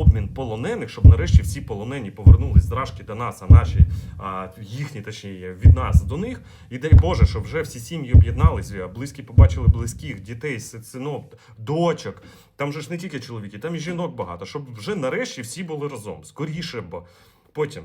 обмін полонених, щоб нарешті всі полонені повернулись з до нас, а наші а, їхні, точніше, від нас до них. І дай Боже, щоб вже всі сім'ї об'єдналися, близькі побачили близьких, дітей, си- синок, дочок. Там же ж не тільки чоловіки, там і жінок багато, щоб вже нарешті всі були разом. Скоріше, бо потім.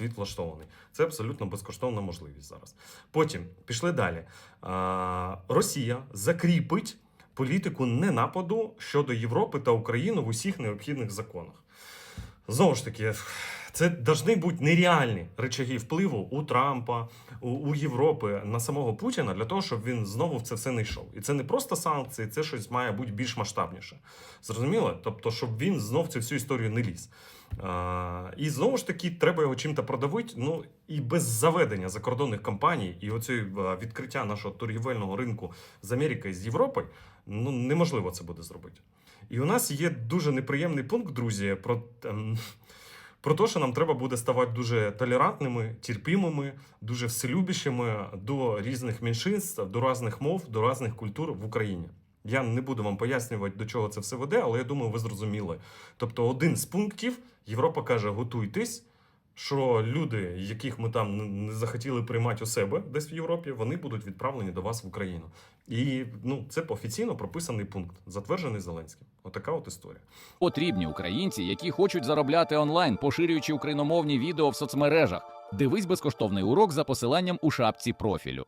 світ влаштований. Це абсолютно безкоштовна можливість зараз. Потім пішли далі. Росія закріпить політику ненападу щодо Європи та України в усіх необхідних законах. Знову ж таки, це повинні бути нереальні речаги впливу у Трампа, у, у Європи на самого Путіна для того, щоб він знову в це все не йшов. І це не просто санкції, це щось має бути більш масштабніше. Зрозуміло? Тобто, щоб він знов цю всю історію не ліз. А, і знову ж таки, треба його чим-то продавити. Ну і без заведення закордонних компаній і а, відкриття нашого торгівельного ринку з Америкою і з Європою, ну неможливо це буде зробити. І у нас є дуже неприємний пункт, друзі, про. ем, про те, що нам треба буде ставати дуже толерантними, терпімими, дуже вселюбішими до різних меншинств, до різних мов, до різних культур в Україні. Я не буду вам пояснювати, до чого це все веде, але я думаю, ви зрозуміли. Тобто, один з пунктів Європа каже: готуйтесь, що люди, яких ми там не- захотіли приймати у себе десь в Європі, вони будуть відправлені до вас в Україну. І ну, це офіційно прописаний пункт, затверджений Зеленським. Отака от історія. Потрібні українці, які хочуть заробляти онлайн, поширюючи україномовні відео в соцмережах. Дивись безкоштовний урок за посиланням у шапці профілю.